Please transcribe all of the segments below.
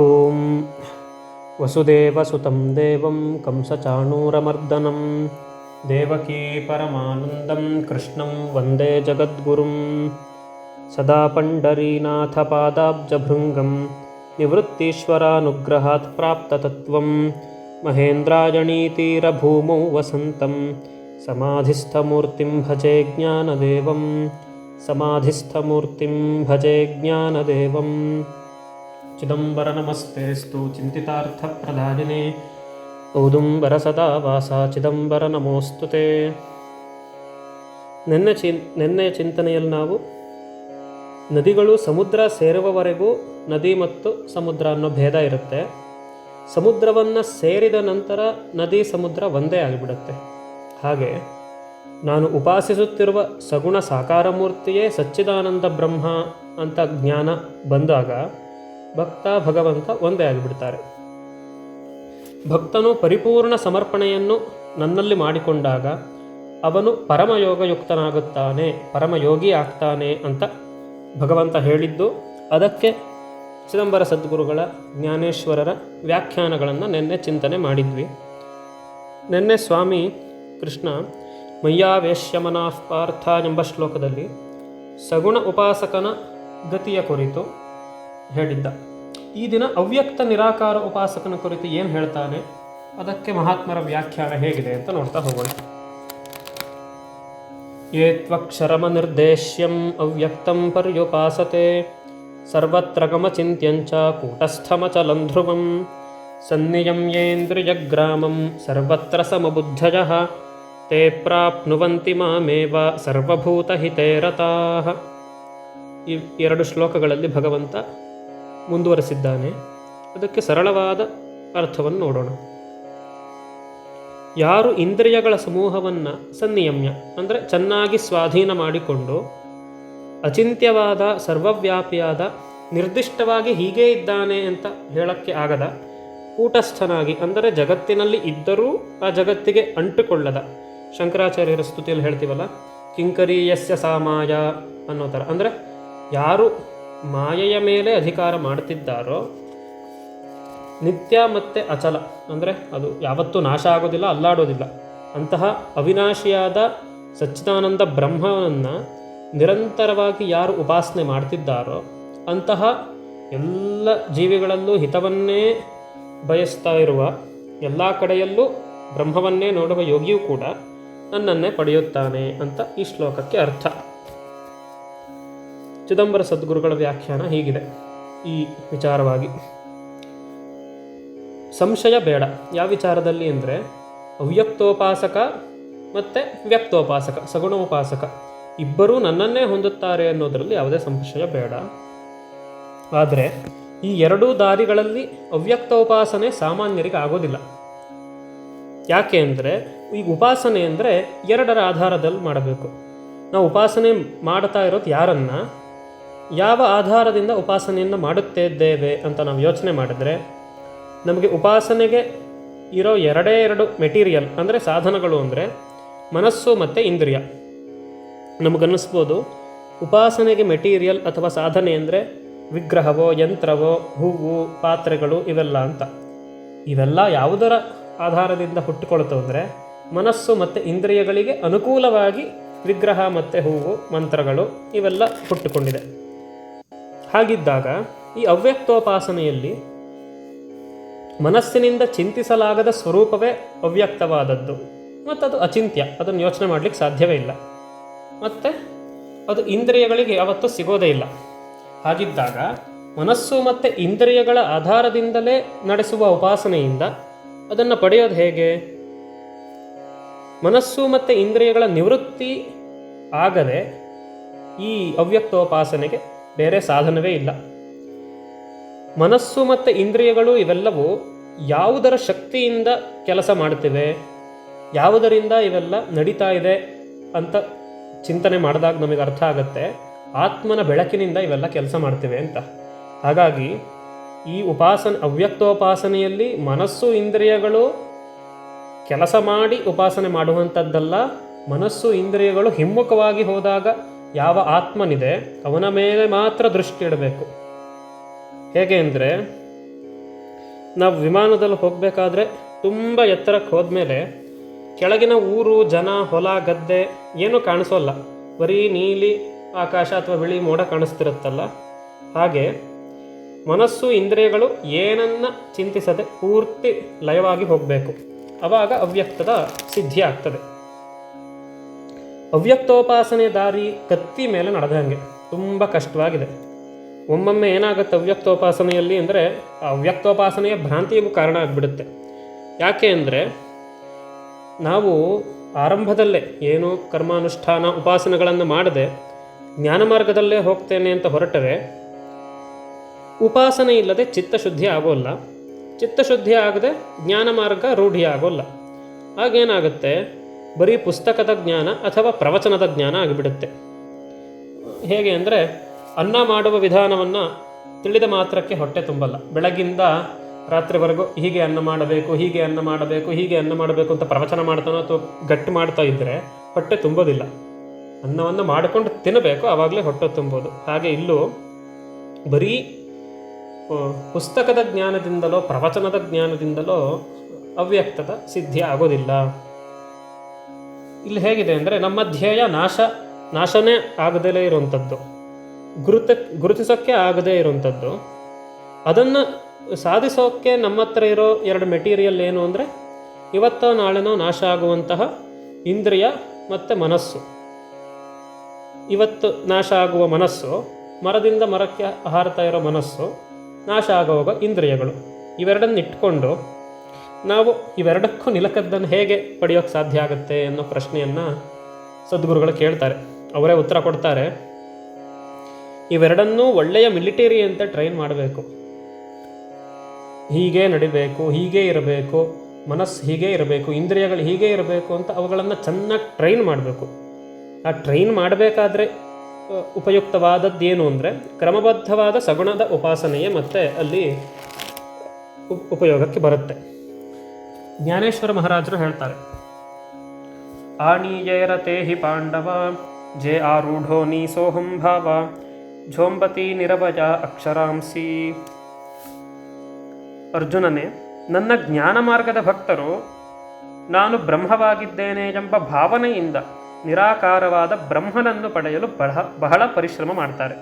ॐ वसुदेवसुतं देवं कंसचाणूरमर्दनं देवकी परमानन्दं कृष्णं वन्दे जगद्गुरुं सदा पण्डरीनाथपादाब्जभृङ्गं निवृत्तीश्वरानुग्रहात् प्राप्ततत्त्वं महेन्द्रायणीतीरभूमौ वसन्तं समाधिस्थमूर्तिं भजे ज्ञानदेवं समाधिस्थमूर्तिं भजे ज्ञानदेवम् चिदम्बरनमस्तेऽस्तु चिन्तितार्थप्रदायिने ಔದುಂಬರ ಸದಾ ವಾಸ ಚಿದಂಬರ ನಮೋಸ್ತು ತೇ ನಿನ್ನೆ ಚಿ ನಿನ್ನೆಯ ಚಿಂತನೆಯಲ್ಲಿ ನಾವು ನದಿಗಳು ಸಮುದ್ರ ಸೇರುವವರೆಗೂ ನದಿ ಮತ್ತು ಸಮುದ್ರ ಅನ್ನೋ ಭೇದ ಇರುತ್ತೆ ಸಮುದ್ರವನ್ನು ಸೇರಿದ ನಂತರ ನದಿ ಸಮುದ್ರ ಒಂದೇ ಆಗಿಬಿಡುತ್ತೆ ಹಾಗೆ ನಾನು ಉಪಾಸಿಸುತ್ತಿರುವ ಸಗುಣ ಸಾಕಾರ ಮೂರ್ತಿಯೇ ಸಚ್ಚಿದಾನಂದ ಬ್ರಹ್ಮ ಅಂತ ಜ್ಞಾನ ಬಂದಾಗ ಭಕ್ತ ಭಗವಂತ ಒಂದೇ ಆಗಿಬಿಡ್ತಾರೆ. ಭಕ್ತನು ಪರಿಪೂರ್ಣ ಸಮರ್ಪಣೆಯನ್ನು ನನ್ನಲ್ಲಿ ಮಾಡಿಕೊಂಡಾಗ ಅವನು ಪರಮಯೋಗಯುಕ್ತನಾಗುತ್ತಾನೆ, ಪರಮಯೋಗಿ ಆಗ್ತಾನೆ ಅಂತ ಭಗವಂತ ಹೇಳಿದ್ದು. ಅದಕ್ಕೆ ಚಿದಂಬರ ಸದ್ಗುರುಗಳ ಜ್ಞಾನೇಶ್ವರರ ವ್ಯಾಖ್ಯಾನಗಳನ್ನು ನಿನ್ನೆ ಚಿಂತನೆ ಮಾಡಿದ್ವಿ. ನಿನ್ನೆ ಸ್ವಾಮಿ ಕೃಷ್ಣ ಮಯ್ಯಾವೇಶ್ಯ ಎಂಬ ಶ್ಲೋಕದಲ್ಲಿ ಸಗುಣ ಉಪಾಸಕನ ಗತಿಯ ಕುರಿತು ಹೇಳಿದ್ದ. ಈ ದಿನ ಅವ್ಯಕ್ತ ನಿರಾಕಾರ ಉಪಾಸಕನ ಕುರಿತು ಏನು ಹೇಳ್ತಾನೆ? ಅದಕ್ಕೆ ಮಹಾತ್ಮರ ವ್ಯಾಖ್ಯಾನ ಹೇಗಿದೆ ಅಂತ ನೋಡ್ತಾ ಹೋಗೋಣ. ಏತ್ವಕ್ಷರಮ ನಿರ್ದೇಶ್ಯಂ ಅವ್ಯಕ್ತಂ ಪರ್ಯುಪಾಸತೆ. ಸರ್ವತ್ರ ಗಮಚಿಂತ್ಯಂಚ ಕೂಟಸ್ಥಮಚಲಂ ಧ್ರುವಂ ಸನ್ನಿಯಮ್ಯೇಂದ್ರಿಯಗ್ರಾಮಂ ಸರ್ವತ್ರ ಸಮಬುದ್ಧಯ. ತೇ ಪ್ರಾಪ್ನುವಂತಿ ಮಾಮೇವ ಸರ್ವಭೂತಹಿತೇ ರತಾಃ ಈ ಎರಡು ಶ್ಲೋಕಗಳಲ್ಲಿ ಭಗವಂತ ಮುಂದುವರೆಸಿದ್ದಾನೆ. ಅದಕ್ಕೆ ಸರಳವಾದ ಅರ್ಥವನ್ನು ನೋಡೋಣ. ಯಾರು ಇಂದ್ರಿಯಗಳ ಸಮೂಹವನ್ನು ಸನ್ನಿಯಮ್ಯ, ಅಂದರೆ ಚೆನ್ನಾಗಿ ಸ್ವಾಧೀನ ಮಾಡಿಕೊಂಡು, ಅಚಿಂತ್ಯವಾದ, ಸರ್ವವ್ಯಾಪಿಯಾದ, ನಿರ್ದಿಷ್ಟವಾಗಿ ಹೀಗೇ ಇದ್ದಾನೆ ಅಂತ ಹೇಳಕ್ಕೆ ಆಗದ, ಕೂಟಸ್ಥನಾಗಿ, ಅಂದರೆ ಜಗತ್ತಿನಲ್ಲಿ ಇದ್ದರೂ ಆ ಜಗತ್ತಿಗೆ ಅಂಟುಕೊಳ್ಳದ. ಶಂಕರಾಚಾರ್ಯರ ಸ್ತುತಿಯಲ್ಲಿ ಹೇಳ್ತೀವಲ್ಲ ಕಿಂಕರಿ ಯಸ್ಯ ಸಾಮಾಯ ಅನ್ನೋ ಥರ. ಅಂದರೆ ಯಾರು ಮಾಯೆಯ ಮೇಲೆ ಅಧಿಕಾರ ಮಾಡ್ತಿದ್ದಾರೋ ನಿತ್ಯ ಮತ್ತು ಅಚಲ, ಅಂದರೆ ಅದು ಯಾವತ್ತೂ ನಾಶ ಆಗೋದಿಲ್ಲ, ಅಲ್ಲಾಡೋದಿಲ್ಲ. ಅಂತಹ ಅವಿನಾಶಿಯಾದ ಸಚ್ಚಿದಾನಂದ ಬ್ರಹ್ಮವನ್ನು ನಿರಂತರವಾಗಿ ಯಾರು ಉಪಾಸನೆ ಮಾಡ್ತಿದ್ದಾರೋ, ಅಂತಹ ಎಲ್ಲ ಜೀವಿಗಳಲ್ಲೂ ಹಿತವನ್ನೇ ಬಯಸ್ತಾ ಇರುವ ಎಲ್ಲ ಕಡೆಯಲ್ಲೂ ಬ್ರಹ್ಮವನ್ನೇ ನೋಡುವ ಯೋಗಿಯೂ ಕೂಡ ನನ್ನನ್ನೇ ಪಡೆಯುತ್ತಾನೆ ಅಂತ ಈ ಶ್ಲೋಕಕ್ಕೆ ಅರ್ಥ. ಚಿದಂಬರ ಸದ್ಗುರುಗಳ ವ್ಯಾಖ್ಯಾನ ಹೀಗಿದೆ. ಈ ವಿಚಾರವಾಗಿ ಸಂಶಯ ಬೇಡ. ಯಾವ ವಿಚಾರದಲ್ಲಿ ಅಂದರೆ ಅವ್ಯಕ್ತೋಪಾಸಕ ಮತ್ತು ವ್ಯಕ್ತೋಪಾಸಕ, ಸಗುಣೋಪಾಸಕ ಇಬ್ಬರೂ ನನ್ನನ್ನೇ ಹೊಂದುತ್ತಾರೆ ಅನ್ನೋದರಲ್ಲಿ ಯಾವುದೇ ಸಂಶಯ ಬೇಡ. ಆದರೆ ಈ ಎರಡೂ ದಾರಿಗಳಲ್ಲಿ ಅವ್ಯಕ್ತೋಪಾಸನೆ ಸಾಮಾನ್ಯರಿಗೆ ಆಗೋದಿಲ್ಲ. ಯಾಕೆ ಅಂದರೆ ಈ ಉಪಾಸನೆ ಅಂದರೆ ಎರಡರ ಆಧಾರದಲ್ಲಿ ಮಾಡಬೇಕು. ನಾವು ಉಪಾಸನೆ ಮಾಡ್ತಾ ಇರೋದು ಯಾರನ್ನು? ಯಾವ ಆಧಾರದಿಂದ ಉಪಾಸನೆಯನ್ನು ಮಾಡುತ್ತಿದ್ದೇವೆ ಅಂತ ನಾವು ಯೋಚನೆ ಮಾಡಿದ್ರೆ, ನಮಗೆ ಉಪಾಸನೆಗೆ ಇರೋ ಎರಡೇ ಎರಡು ಮೆಟೀರಿಯಲ್ ಅಂದರೆ ಸಾಧನಗಳು ಅಂದರೆ ಮನಸ್ಸು ಮತ್ತು ಇಂದ್ರಿಯ. ನಮಗನ್ನಿಸ್ಬೋದು, ಉಪಾಸನೆಗೆ ಮೆಟೀರಿಯಲ್ ಅಥವಾ ಸಾಧನೆ ಅಂದರೆ ವಿಗ್ರಹವೋ, ಯಂತ್ರವೋ, ಹೂವು, ಪಾತ್ರೆಗಳು ಇವೆಲ್ಲ ಅಂತ. ಇವೆಲ್ಲ ಯಾವುದರ ಆಧಾರದಿಂದ ಹುಟ್ಟಿಕೊಳ್ತು ಅಂದರೆ ಮನಸ್ಸು ಮತ್ತು ಇಂದ್ರಿಯಗಳಿಗೆ ಅನುಕೂಲವಾಗಿ ವಿಗ್ರಹ ಮತ್ತು ಹೂವು, ಮಂತ್ರಗಳು ಇವೆಲ್ಲ ಹುಟ್ಟುಕೊಂಡಿದೆ. ಹಾಗಿದ್ದಾಗ ಈ ಅವ್ಯಕ್ತೋಪಾಸನೆಯಲ್ಲಿ ಮನಸ್ಸಿನಿಂದ ಚಿಂತಿಸಲಾಗದ ಸ್ವರೂಪವೇ ಅವ್ಯಕ್ತವಾದದ್ದು. ಮತ್ತು ಅದು ಅಚಿಂತ್ಯ, ಅದನ್ನು ಯೋಚನೆ ಮಾಡಲಿಕ್ಕೆ ಸಾಧ್ಯವೇ ಇಲ್ಲ. ಮತ್ತು ಅದು ಇಂದ್ರಿಯಗಳಿಗೆ ಯಾವತ್ತೂ ಸಿಗೋದೇ ಇಲ್ಲ. ಹಾಗಿದ್ದಾಗ ಮನಸ್ಸು ಮತ್ತು ಇಂದ್ರಿಯಗಳ ಆಧಾರದಿಂದಲೇ ನಡೆಸುವ ಉಪಾಸನೆಯಿಂದ ಅದನ್ನು ಪಡೆಯೋದು ಹೇಗೆ? ಮನಸ್ಸು ಮತ್ತು ಇಂದ್ರಿಯಗಳ ನಿವೃತ್ತಿ ಆಗದೆ ಈ ಅವ್ಯಕ್ತೋಪಾಸನೆಗೆ ಬೇರೆ ಸಾಧನವೇ ಇಲ್ಲ. ಮನಸ್ಸು ಮತ್ತು ಇಂದ್ರಿಯಗಳು ಇವೆಲ್ಲವೂ ಯಾವುದರ ಶಕ್ತಿಯಿಂದ ಕೆಲಸ ಮಾಡ್ತಿವೆ ಯಾವುದರಿಂದ ಇವೆಲ್ಲ ನಡೀತಾ ಇದೆ ಅಂತ ಚಿಂತನೆ ಮಾಡಿದಾಗ ನಮಗೆ ಅರ್ಥ ಆಗುತ್ತೆ. ಆತ್ಮನ ಬೆಳಕಿನಿಂದ ಇವೆಲ್ಲ ಕೆಲಸ ಮಾಡ್ತಿವೆ ಅಂತ. ಹಾಗಾಗಿ ಈ ಉಪಾಸನೆ, ಅವ್ಯಕ್ತೋಪಾಸನೆಯಲ್ಲಿ ಮನಸ್ಸು, ಇಂದ್ರಿಯಗಳು ಕೆಲಸ ಮಾಡಿ ಉಪಾಸನೆ ಮಾಡುವಂಥದ್ದಲ್ಲ. ಮನಸ್ಸು, ಇಂದ್ರಿಯಗಳು ಹಿಮ್ಮುಖವಾಗಿ ಹೋದಾಗ ಯಾವ ಆತ್ಮನಿದೆ, ಅವನ ಮೇಲೆ ಮಾತ್ರ ದೃಷ್ಟಿ ಇಡಬೇಕು. ಹೇಗೆ ಅಂದರೆ, ನಾವು ವಿಮಾನದಲ್ಲಿ ಹೋಗಬೇಕಾದ್ರೆ ತುಂಬ ಎತ್ತರಕ್ಕೆ ಹೋದ್ಮೇಲೆ ಕೆಳಗಿನ ಊರು, ಜನ, ಹೊಲ, ಗದ್ದೆ ಏನೂ ಕಾಣಿಸೋಲ್ಲ. ಬರೀ ನೀಲಿ ಆಕಾಶ ಅಥವಾ ಬಿಳಿ ಮೋಡ ಕಾಣಿಸ್ತಿರುತ್ತಲ್ಲ. ಹಾಗೆ ಮನಸ್ಸು, ಇಂದ್ರಿಯಗಳು ಏನನ್ನ ಚಿಂತಿಸದೆ ಪೂರ್ತಿ ಲಯವಾಗಿ ಹೋಗಬೇಕು. ಅವಾಗ ಅವ್ಯಕ್ತದ ಸಿದ್ಧಿ ಆಗ್ತದೆ. ಅವ್ಯಕ್ತೋಪಾಸನೆ ದಾರಿ ಕತ್ತಿ ಮೇಲೆ ನಡೆದಂಗೆ ತುಂಬ ಕಷ್ಟವಾಗಿದೆ. ಒಮ್ಮೊಮ್ಮೆ ಏನಾಗುತ್ತೆ ಅವ್ಯಕ್ತೋಪಾಸನೆಯಲ್ಲಿ ಅಂದರೆ ಆ ಅವ್ಯಕ್ತೋಪಾಸನೆಯ ಭ್ರಾಂತಿಗೂ ಕಾರಣ ಆಗಿಬಿಡುತ್ತೆ. ಯಾಕೆ ಅಂದರೆ ನಾವು ಆರಂಭದಲ್ಲೇ ಏನು ಕರ್ಮಾನುಷ್ಠಾನ ಉಪಾಸನೆಗಳನ್ನು ಮಾಡದೆ ಜ್ಞಾನ ಮಾರ್ಗದಲ್ಲೇ ಹೋಗ್ತೇನೆ ಅಂತ ಹೊರಟರೆ, ಉಪಾಸನೆ ಇಲ್ಲದೆ ಚಿತ್ತಶುದ್ಧಿ ಆಗೋಲ್ಲ. ಚಿತ್ತಶುದ್ಧಿ ಆಗದೆ ಜ್ಞಾನ ಮಾರ್ಗ ರೂಢಿ ಆಗೋಲ್ಲ. ಆಗೇನಾಗುತ್ತೆ ಬರೀ ಪುಸ್ತಕದ ಜ್ಞಾನ ಅಥವಾ ಪ್ರವಚನದ ಜ್ಞಾನ ಆಗಿಬಿಡುತ್ತೆ. ಹೇಗೆ ಅಂದರೆ ಅನ್ನ ಮಾಡುವ ವಿಧಾನವನ್ನು ತಿಳಿದ ಮಾತ್ರಕ್ಕೆ ಹೊಟ್ಟೆ ತುಂಬಲ್ಲ. ಬೆಳಗಿಂದ ರಾತ್ರಿವರೆಗೂ ಹೀಗೆ ಅನ್ನ ಮಾಡಬೇಕು, ಹೀಗೆ ಅನ್ನ ಮಾಡಬೇಕು, ಹೀಗೆ ಅನ್ನ ಮಾಡಬೇಕು ಅಂತ ಪ್ರವಚನ ಮಾಡ್ತಾನೋ ಅಥವಾ ಗಟ್ಟಿ ಮಾಡ್ತಾ ಇದ್ದರೆ ಹೊಟ್ಟೆ ತುಂಬೋದಿಲ್ಲ. ಅನ್ನವನ್ನು ಮಾಡಿಕೊಂಡು ತಿನ್ನಬೇಕು, ಆವಾಗಲೇ ಹೊಟ್ಟೆ ತುಂಬೋದು. ಹಾಗೆ ಇಲ್ಲೂ ಬರೀ ಪುಸ್ತಕದ ಜ್ಞಾನದಿಂದಲೋ ಪ್ರವಚನದ ಜ್ಞಾನದಿಂದಲೋ ಅವ್ಯಕ್ತದ ಸಿದ್ಧಿ ಆಗೋದಿಲ್ಲ. ಇಲ್ಲಿ ಹೇಗಿದೆ ಅಂದರೆ ನಮ್ಮ ಧ್ಯೇಯ ನಾಶ, ನಾಶನೇ ಆಗದೇ ಇರುವಂಥದ್ದು ಗುರುತ ಗುರುತಿಸೋಕ್ಕೆ ಆಗದೇ ಇರುವಂಥದ್ದು ಅದನ್ನು ಸಾಧಿಸೋಕ್ಕೆ ನಮ್ಮ ಹತ್ರ ಇರೋ ಎರಡು ಮೆಟೀರಿಯಲ್ ಏನು ಅಂದರೆ ಇವತ್ತೋ ನಾಳೆನೋ ನಾಶ ಆಗುವಂತಹ ಇಂದ್ರಿಯ ಮತ್ತು ಮನಸ್ಸು. ಇವತ್ತು ನಾಶ ಆಗುವ ಮನಸ್ಸು, ಮರದಿಂದ ಮರಕ್ಕೆ ಹಾರತಾ ಇರೋ ಮನಸ್ಸು, ನಾಶ ಆಗುವಾಗ ಇಂದ್ರಿಯಗಳು. ಇವೆರಡನ್ನು ಇಟ್ಕೊಂಡು ನಾವು ಇವೆರಡಕ್ಕೂ ನಿಲಕದ್ದನ್ನು ಹೇಗೆ ಪಡೆಯೋಕ್ಕೆ ಸಾಧ್ಯ ಆಗುತ್ತೆ ಅನ್ನೋ ಪ್ರಶ್ನೆಯನ್ನು ಸದ್ಗುರುಗಳು ಕೇಳ್ತಾರೆ. ಅವರೇ ಉತ್ತರ ಕೊಡ್ತಾರೆ. ಇವೆರಡನ್ನೂ ಒಳ್ಳೆಯ ಮಿಲಿಟರಿ ಅಂತ ಟ್ರೈನ್ ಮಾಡಬೇಕು. ಹೀಗೆ ನಡಿಬೇಕು, ಹೀಗೆ ಇರಬೇಕು, ಮನಸ್ಸು ಹೀಗೆ ಇರಬೇಕು, ಇಂದ್ರಿಯಗಳು ಹೀಗೆ ಇರಬೇಕು ಅಂತ ಅವುಗಳನ್ನು ಚೆನ್ನಾಗಿ ಟ್ರೈನ್ ಮಾಡಬೇಕು. ಆ ಟ್ರೈನ್ ಮಾಡಬೇಕಾದ್ರೆ ಉಪಯುಕ್ತವಾದದ್ದೇನು ಅಂದರೆ ಕ್ರಮಬದ್ಧವಾದ ಸಗುಣದ ಉಪಾಸನೆಯೇ ಮತ್ತೆ ಅಲ್ಲಿ ಉಪ್- ಉಪಯೋಗಕ್ಕೆ ಬರುತ್ತೆ. ಜ್ಞಾನೇಶ್ವರ ಮಹಾರಾಜರು ಹೇಳ್ತಾರೆ. ಆನೀಯರತೆ ಪಾಂಡವ, ಜೆ ಆರೂಢೋ ನೀ ಸೋಹಂ ಭಾವ, ಝೋಂಬತಿ ನಿರವಯ ಅಕ್ಷರಾಂಸಿ. ಅರ್ಜುನನೇ, ನನ್ನ ಜ್ಞಾನ ಮಾರ್ಗದ ಭಕ್ತರು, ನಾನು ಬ್ರಹ್ಮವಾಗಿದ್ದೇನೆ ಎಂಬ ಭಾವನೆಯಿಂದ ನಿರಾಕಾರವಾದ ಬ್ರಹ್ಮನನ್ನು ಪಡೆಯಲು ಬಹ ಬಹಳ ಪರಿಶ್ರಮ ಮಾಡ್ತಾರೆ.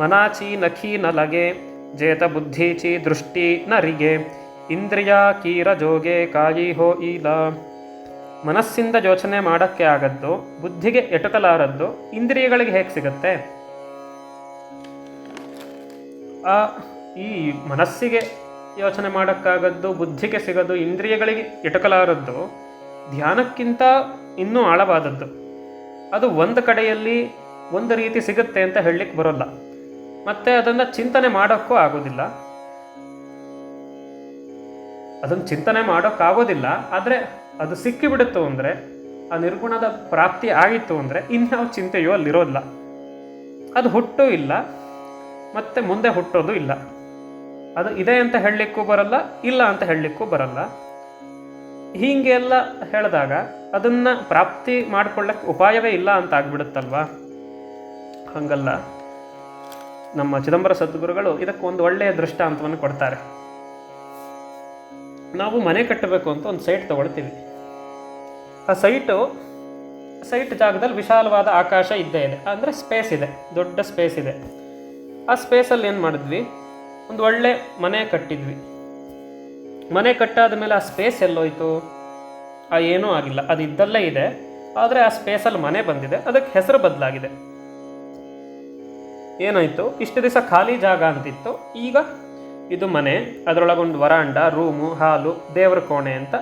ಮನಾಚಿ ನಖಿ ನಲಗೆ, ಜೇತ ಬುದ್ಧಿಚಿ ದೃಷ್ಟಿ ನರಿಗೆ ಇಂದ್ರಿಯ ಕೀರ ಜೋಗೆ ಕಾಯಿ ಹೋ ಈಲ ಮನಸ್ಸಿಂದ ಯೋಚನೆ ಮಾಡೋಕ್ಕೆ ಆಗದ್ದು, ಬುದ್ಧಿಗೆ ಎಟಕಲಾರದ್ದು, ಇಂದ್ರಿಯಗಳಿಗೆ ಹೇಗೆ ಸಿಗುತ್ತೆ? ಆ, ಈ ಮನಸ್ಸಿಗೆ ಯೋಚನೆ ಮಾಡೋಕ್ಕಾಗದ್ದು, ಬುದ್ಧಿಗೆ ಸಿಗದು, ಇಂದ್ರಿಯಗಳಿಗೆ ಎಟಕಲಾರದ್ದು, ಧ್ಯಾನಕ್ಕಿಂತ ಇನ್ನೂ ಆಳವಾದದ್ದು. ಅದು ಒಂದು ಕಡೆಯಲ್ಲಿ ಒಂದು ರೀತಿ ಸಿಗುತ್ತೆ ಅಂತ ಹೇಳಲಿಕ್ಕೆ ಬರೋಲ್ಲ. ಮತ್ತು ಅದನ್ನು ಚಿಂತನೆ ಮಾಡೋಕ್ಕೂ ಆಗೋದಿಲ್ಲ. ಅದನ್ನು ಚಿಂತನೆ ಮಾಡೋಕ್ಕಾಗೋದಿಲ್ಲ, ಆದರೆ ಅದು ಸಿಕ್ಕಿಬಿಡುತ್ತು ಅಂದರೆ, ಆ ನಿರ್ಗುಣದ ಪ್ರಾಪ್ತಿ ಆಗಿತ್ತು ಅಂದರೆ ಇನ್ಯಾವ ಚಿಂತೆಯೂ ಅಲ್ಲಿರೋದಿಲ್ಲ. ಅದು ಹುಟ್ಟು ಇಲ್ಲ, ಮತ್ತೆ ಮುಂದೆ ಹುಟ್ಟೋದು ಇಲ್ಲ. ಅದು ಇದೆ ಅಂತ ಹೇಳಲಿಕ್ಕೂ ಬರಲ್ಲ, ಇಲ್ಲ ಅಂತ ಹೇಳಲಿಕ್ಕೂ ಬರಲ್ಲ. ಹೀಗೆಲ್ಲ ಹೇಳಿದಾಗ ಅದನ್ನು ಪ್ರಾಪ್ತಿ ಮಾಡಿಕೊಳ್ಳಕ್ಕೆ ಉಪಾಯವೇ ಇಲ್ಲ ಅಂತ ಆಗ್ಬಿಡುತ್ತಲ್ವಾ? ಹಂಗಲ್ಲ. ನಮ್ಮ ಚಿದಂಬರ ಸದ್ಗುರುಗಳು ಇದಕ್ಕೊಂದು ಒಳ್ಳೆಯ ದೃಷ್ಟಾಂತವನ್ನು ಕೊಡ್ತಾರೆ. ನಾವು ಮನೆ ಕಟ್ಟಬೇಕು ಅಂತ ಒಂದು ಸೈಟ್ ತಗೊಳ್ತೀವಿ. ಆ ಸೈಟು, ಸೈಟ್ ಜಾಗದಲ್ಲಿ ವಿಶಾಲವಾದ ಆಕಾಶ ಇದ್ದೇ ಇದೆ. ಅಂದರೆ ಸ್ಪೇಸ್ ಇದೆ, ದೊಡ್ಡ ಸ್ಪೇಸ್ ಇದೆ. ಆ ಸ್ಪೇಸಲ್ಲಿ ಏನು ಮಾಡಿದ್ವಿ? ಒಂದು ಒಳ್ಳೆ ಮನೆ ಕಟ್ಟಿದ್ವಿ. ಮನೆ ಕಟ್ಟಾದ ಮೇಲೆ ಆ ಸ್ಪೇಸ್ ಎಲ್ಲೋಯ್ತು? ಆ ಏನೂ ಆಗಿಲ್ಲ. ಅದು ಇದ್ದಲ್ಲೇ ಇದೆ. ಆದರೆ ಆ ಸ್ಪೇಸಲ್ಲಿ ಮನೆ ಬಂದಿದೆ. ಅದಕ್ಕೆ ಹೆಸರು ಬದಲಾಗಿದೆ. ಏನಾಯಿತು? ಇಷ್ಟು ದಿವಸ ಖಾಲಿ ಜಾಗ ಅಂತಿತ್ತು. ಈಗ ಇದು ಮನೆ, ಅದರೊಳಗೊಂದು ವರಾಂಡ, ರೂಮು, ಹಾಲು, ದೇವರ ಕೋಣೆ ಅಂತ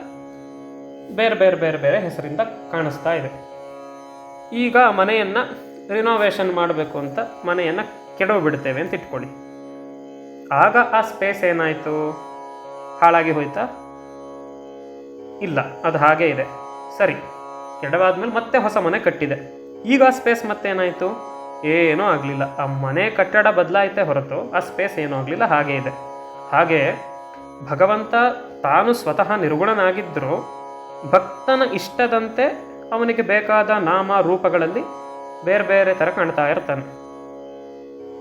ಬೇರೆ ಬೇರೆ ಬೇರೆ ಬೇರೆ ಹೆಸರಿಂದ ಕಾಣಿಸ್ತಾ ಇದೆ. ಈಗ ಮನೆಯನ್ನು ರಿನೋವೇಷನ್ ಮಾಡಬೇಕು ಅಂತ ಮನೆಯನ್ನು ಕೆಡವು ಬಿಡ್ತೇವೆ ಅಂತ ಇಟ್ಕೊಳ್ಳಿ. ಆಗ ಆ ಸ್ಪೇಸ್ ಏನಾಯಿತು? ಹಾಳಾಗಿ ಹೋಯ್ತಾ? ಇಲ್ಲ, ಅದು ಹಾಗೇ ಇದೆ. ಸರಿ, ಕೆಡವಾದ್ಮೇಲೆ ಮತ್ತೆ ಹೊಸ ಮನೆ ಕಟ್ಟಿದೆ. ಈಗ ಆ ಸ್ಪೇಸ್ ಮತ್ತೆ ಏನಾಯಿತು? ಏನೂ ಆಗಲಿಲ್ಲ. ಆ ಮನೆ ಕಟ್ಟಡ ಬದಲಾಯಿತೆ ಹೊರತು ಆ ಸ್ಪೇಸ್ ಏನೂ ಆಗಲಿಲ್ಲ, ಹಾಗೇ ಇದೆ. ಹಾಗೆ ಭಗವಂತ ತಾನು ಸ್ವತಃ ನಿರ್ಗುಣನಾಗಿದ್ದರೂ ಭಕ್ತನ ಇಷ್ಟದಂತೆ ಅವನಿಗೆ ಬೇಕಾದ ನಾಮ ರೂಪಗಳಲ್ಲಿ ಬೇರೆ ಬೇರೆ ಥರ ಕಾಣ್ತಾ ಇರ್ತಾನೆ.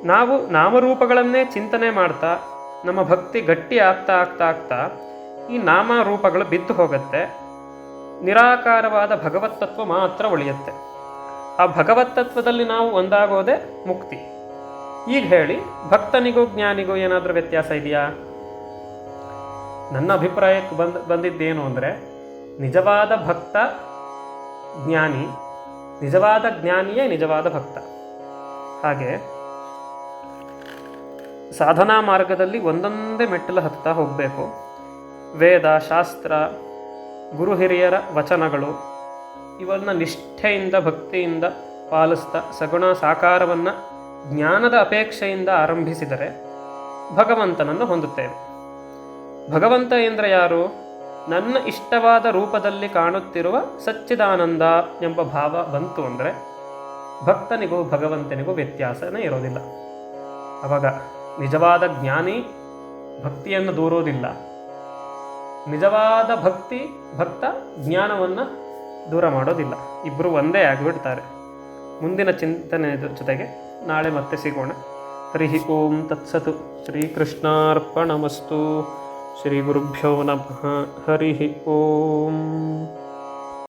ನಾವು ನಾಮರೂಪಗಳನ್ನೇ ಚಿಂತನೆ ಮಾಡ್ತಾ, ನಮ್ಮ ಭಕ್ತಿ ಗಟ್ಟಿ ಆಗ್ತಾ ಆಗ್ತಾ ಆಗ್ತಾ ಈ ನಾಮ ರೂಪಗಳು ಬಿದ್ದು ಹೋಗುತ್ತೆ. ನಿರಾಕಾರವಾದ ಭಗವತ್ತತ್ವ ಮಾತ್ರ ಉಳಿಯುತ್ತೆ. ಆ ಭಗವತ್ತತ್ವದಲ್ಲಿ ನಾವು ಒಂದಾಗೋದೇ ಮುಕ್ತಿ. ಈಗ ಹೇಳಿ, ಭಕ್ತನಿಗೂ ಜ್ಞಾನಿಗೂ ಏನಾದರೂ ವ್ಯತ್ಯಾಸ ಇದೆಯಾ? ನನ್ನ ಅಭಿಪ್ರಾಯಕ್ಕೆ ಬಂದ್, ಬಂದಿದ್ದೇನು ಅಂದರೆ, ನಿಜವಾದ ಭಕ್ತ ಜ್ಞಾನಿ, ನಿಜವಾದ ಜ್ಞಾನಿಯೇ ನಿಜವಾದ ಭಕ್ತ. ಹಾಗೆ, ಸಾಧನಾ ಮಾರ್ಗದಲ್ಲಿ ಒಂದೊಂದೇ ಮೆಟ್ಟಲು ಹತ್ತಾ ಹೋಗಬೇಕು. ವೇದ, ಶಾಸ್ತ್ರ, ಗುರು ಹಿರಿಯರ ವಚನಗಳು ಇವನ್ನ ನಿಷ್ಠೆಯಿಂದ, ಭಕ್ತಿಯಿಂದ ಪಾಲಿಸ್ತಾ, ಸಗುಣ ಸಾಕಾರವನ್ನು ಜ್ಞಾನದ ಅಪೇಕ್ಷೆಯಿಂದ ಆರಂಭಿಸಿದರೆ ಭಗವಂತನನ್ನು ಹೊಂದುತ್ತೇವೆ. ಭಗವಂತ ಎಂದರೆ ಯಾರು? ನನ್ನ ಇಷ್ಟವಾದ ರೂಪದಲ್ಲಿ ಕಾಣುತ್ತಿರುವ ಸಚ್ಚಿದಾನಂದ ಎಂಬ ಭಾವ ಬಂತು ಅಂದರೆ ಭಕ್ತನಿಗೂ ಭಗವಂತನಿಗೂ ವ್ಯತ್ಯಾಸನೇ ಇರೋದಿಲ್ಲ. ಅವಾಗ ನಿಜವಾದ ಜ್ಞಾನಿ ಭಕ್ತಿಯನ್ನು ದೂರೋದಿಲ್ಲ. ನಿಜವಾದ ಭಕ್ತಿ, ಭಕ್ತ ಜ್ಞಾನವನ್ನು ದೂರ ಮಾಡೋದಿಲ್ಲ. ಇಬ್ಬರು ಒಂದೇ ಆಗಿಬಿಡ್ತಾರೆ. ಮುಂದಿನ ಚಿಂತನೆ ಜೊತೆಗೆ ನಾಳೆ ಮತ್ತೆ ಸಿಗೋಣ. ಹರಿ ಓಂ ತತ್ಸತು. ಶ್ರೀಕೃಷ್ಣಾರ್ಪಣಮಸ್ತು. ಶ್ರೀ ಗುರುಭ್ಯೋ ನಮಃ. ಹರಿ ಓಂ.